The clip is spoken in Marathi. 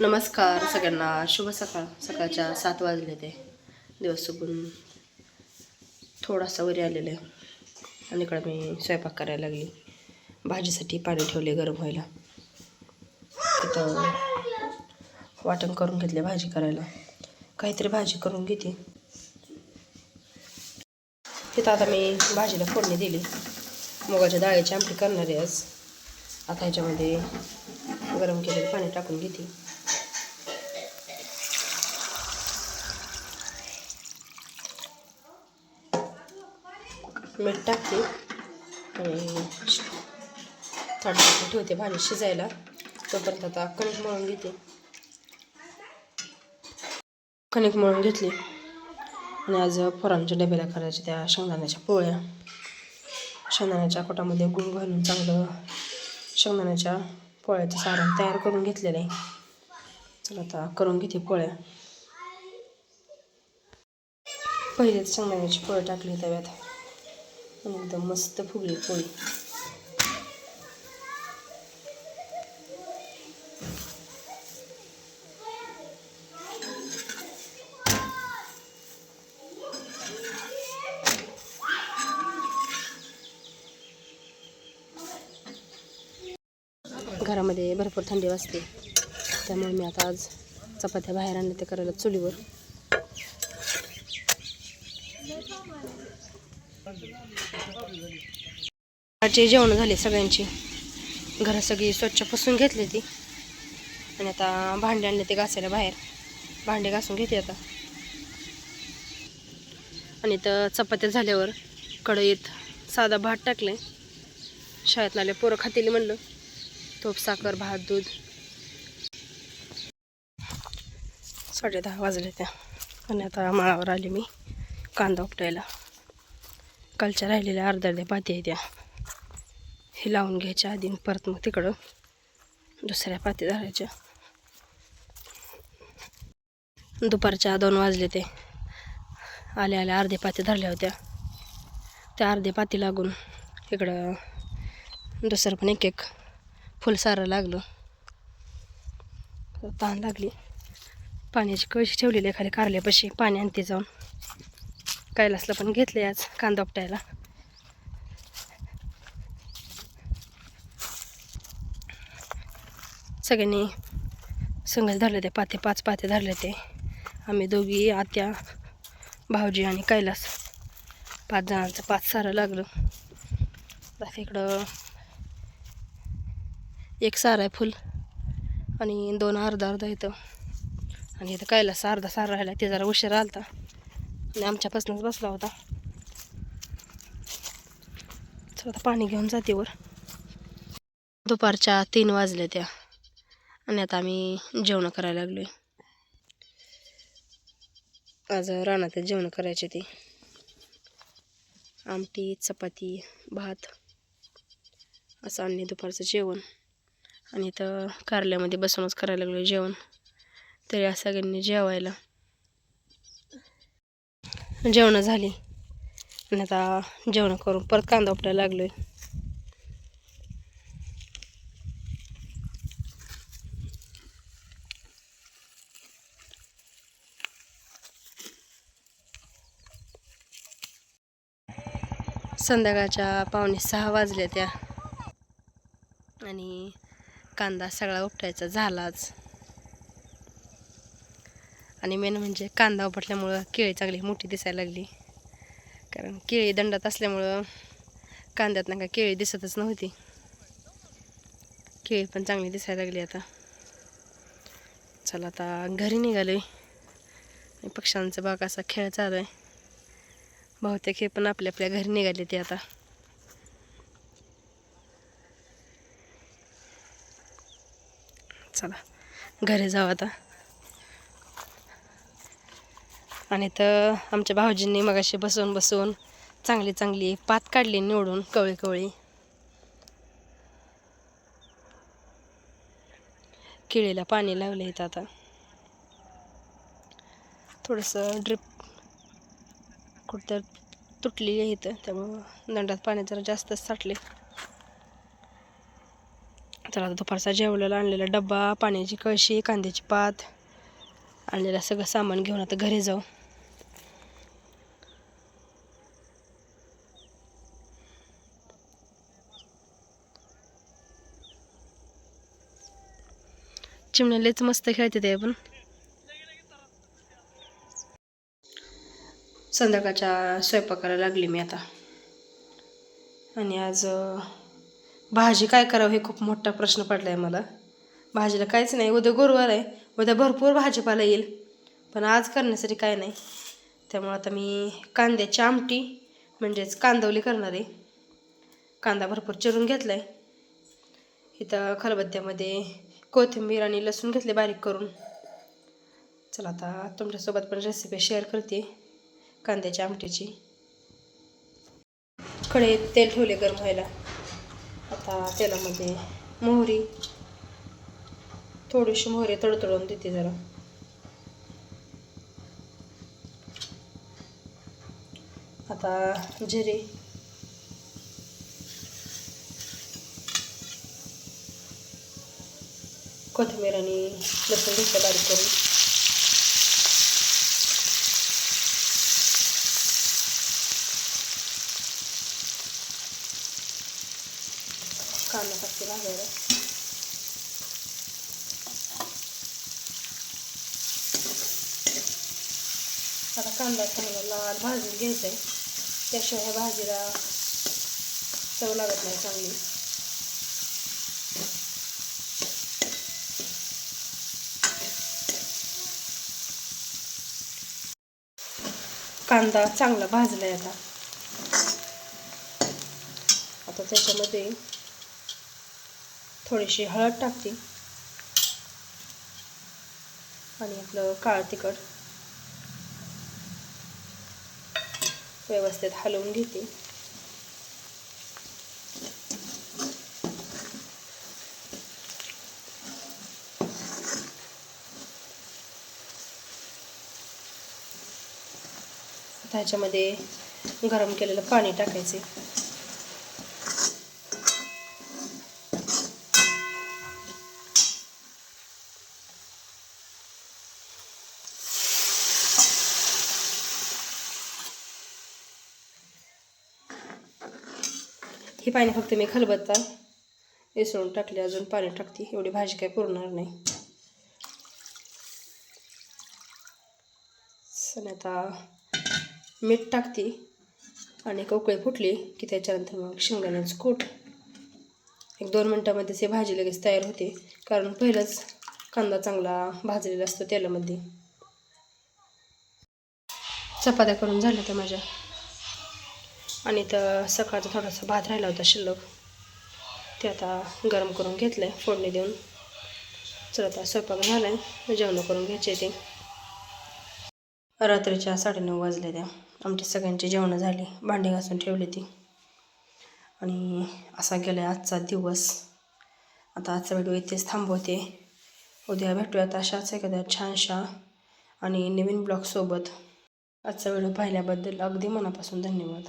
नमस्कार सगळ्यांना. शुभ सकाळ. सकाळच्या सात वाजले ते. दिवस चुकून थोडासा वरी आलेला. आहे आणि इकडं मी स्वयंपाक करायला लागली. भाजीसाठी पाणी ठेवले गरम व्हायला. तिथं वाटण करून घेतले भाजी करायला. काहीतरी भाजी करून घेते. तिथं आता मी भाजीला फोडणी दिली. मुगाच्या डाळीची आमटी करणार आहे आज. आता ह्याच्यामध्ये गरम केलेलं पाणी टाकून घेते. मीठ टाकते. आणि थोडं ठेवते भाजी शिजायला. तोपर्यंत आता कणिक मळून घेते. कणिक मळून घेतली. आणि आज पोरांच्या डब्याला करायच्या त्या शेंगदाण्याच्या पोळ्या. शेंगदाण्याच्या कोटामध्ये गुळ घालून चांगलं शेंगदाण्याच्या पोळ्याचं सारण तयार करून घेतलेलं आहे. चला आता करून घेते पोळ्या. पहिलेच शेंगदाण्याची पोळी टाकली तव्यात एकदम मस्त फुगली पोळी. घरामध्ये भरपूर थंडी वाजते. त्यामुळे मी आता आज चपात्या बाहेर आणल्या ते करायला चुलीवर. सकाळचे जेवण झाले सगळ्यांची. घरं सगळी स्वच्छ पुसून घेतली ती. आणि आता भांडे आणले ते घासायला बाहेर. भांडे घासून घेते आता. आणि तर चपात्या झाल्यावर कढईत साधा भात टाकले शाळेत आले पोरं खातील म्हणलं. तूप साखर भात दूध. साडे दहा वाजले त्या. आणि आता माळावर आले मी कांदा उपटायला. कालच्या राहिलेल्या अर्ध्या अर्ध्या पाती आहे त्या. हे लावून घ्यायच्या आधी परत मग तिकडं दुसऱ्या पाती धरायच्या. दुपारच्या दोन वाजले ते. आल्या आल्या अर्धे पाती धरल्या होत्या. त्या अर्धे पाती लागून इकडं दुसरं पण एक एक फुल सारं लागलं. ताण लागली. पाण्याची कळशी ठेवलेली आहे खाली कारल्यापाशी. पाणी आणते जाऊन. कैलासला पण घेतले आज कांदा उपटायला. सगळ्यांनी संघच धरले ते पाते पाच पाते धरले ते. आम्ही दोघी आत्या भाऊजी आणि कैलास. पाच जणांचं पाच सारं लागलं. बस इकडं एक सार आहे फुल आणि दोन अर्धा अर्धा इथं. आणि इथं कैलास अर्धा सार राहिला ते जरा उशीर आलता. आणि आमच्यापासूनच बसला होता. आता पाणी घेऊन जाते वर. दुपारच्या तीन वाजल्या त्या. आणि आता आम्ही जेवण करायला लागलोय. आज रानात जेवण करायचे ते आमटी चपाती भात असं आणले दुपारचं जेवण. आणि इथं कारल्यामध्ये बसूनच करायला लागलो जेवण. तरी या सगळ्यांनी जेवायला. जेवणं झाली. आणि आता जेवण करून परत कांदा उपटायला लागलोय. संध्याकाळच्या पावणे सहा वाजल्या त्या. कांदा सगळा उपटायचा झालाच. आणि मेन म्हणजे कांदा उपटल्यामुळं केळी चांगली मोठी दिसायला लागली. कारण केळी दंडात असल्यामुळं कांद्यात का केळी दिसतच नव्हती. केळी पण चांगली दिसायला लागली आता. चला आता घरी निघालोय. पक्ष्यांचा बाग असा खेळ चालू आहे. बहुतेक हे पण आपल्या आपल्या घरी निघाले ते आता. चला. घरी जाऊ आता. आणि तर आमच्या भाऊजींनी मगाशी बसून बसून चांगली चांगली पात काढली निवडून कवळी कवळी. केळीला पाणी लावले इथं आता. थोडंसं ड्रिप कुठं तुटलेली आहे इथं त्यामुळं दंडात पाणी जरा जास्तच साठले. चला आता दुपारचा जेवलेला आणलेला डब्बा पाण्याची कळशी कांद्याची पात आणलेलं सगळं सामान घेऊन आता घरी जाऊ. चिमण्यालेच मस्त खेळते ते पण. संध्याकाळच्या स्वयंपाकाला लागली मी आता. आणि आज भाजी काय करावं हे खूप मोठा प्रश्न पडला आहे मला. भाजीला काहीच नाही. उद्या गुरुवार आहे. उद्या भरपूर भाजीपाला येईल. पण आज करण्यासाठी काय नाही. त्यामुळं आता मी कांद्याची आमटी म्हणजेच कांदवली करणार आहे. कांदा भरपूर चिरून घेतला आहे इथं खलबत्त्यामध्ये कोथिंबीर आणि लसूण घेतले बारीक करून. चला आता तुमच्यासोबत पण रेसिपी शेअर करते. कांद्याच्या आमटीची. कडे तेल ठेवले गरम व्हायला. आता तेलामध्ये म्हणजे मोहरी. थोडीशी मोहरी तडतडून देते जरा. आता जिरे. कोथिंबीर आणि लसूण घेतलं बारीक करून. कांदा आता कांदा चांगला लाल भाजून घ्यायचा आहे त्याशिवाय ह्या भाजीला चव लागत नाही चांगली. कांदा चांगला भाजला आहे आता. आता त्याच्यामध्ये थोडीशी हळद टाकते. आणि आपलं काळ तिखट व्यवस्थित हलवून घेते. त्याच्यामध्ये गरम केलेलं पाणी टाकायचे. ही पाणी फक्त मी खलबत्ता विसरून टाकले अजून पाणी टाकते. एवढी भाजी काय पुरणार नाही. सण आता मीठ टाकते आणि कोकळी फुटली की त्याच्यानंतर मग शेंगदाण्याचं कूट. एक दोन मिनटामध्येच हे भाजी लगेच तयार होते. कारण पहिलंच कांदा चांगला भाजलेला असतो तेलामध्ये. चपात्या करून झाल्या त्या माझ्या. आणि तर सकाळचा थोडासा भात राहिला होता शिल्लक. ते आता गरम करून घेतलं आहे फोडणी देऊन. चला आता स्वयंपाक झाला आहे जेवण करून घ्यायचे ते. रात्रीच्या साडेनऊ वाजले त्या. आमची सगळ्यांची जेवणं झाली भांडी घासून ठेवली ती. आणि असा गेला आजचा दिवस. आता आजचा व्हिडिओ इथेच थांबवते. उद्या भेटूयात अशाच एखाद्या छानशा आणि नवीन ब्लॉगसोबत. आजचा व्हिडिओ पाहिल्याबद्दल अगदी मनापासून धन्यवाद.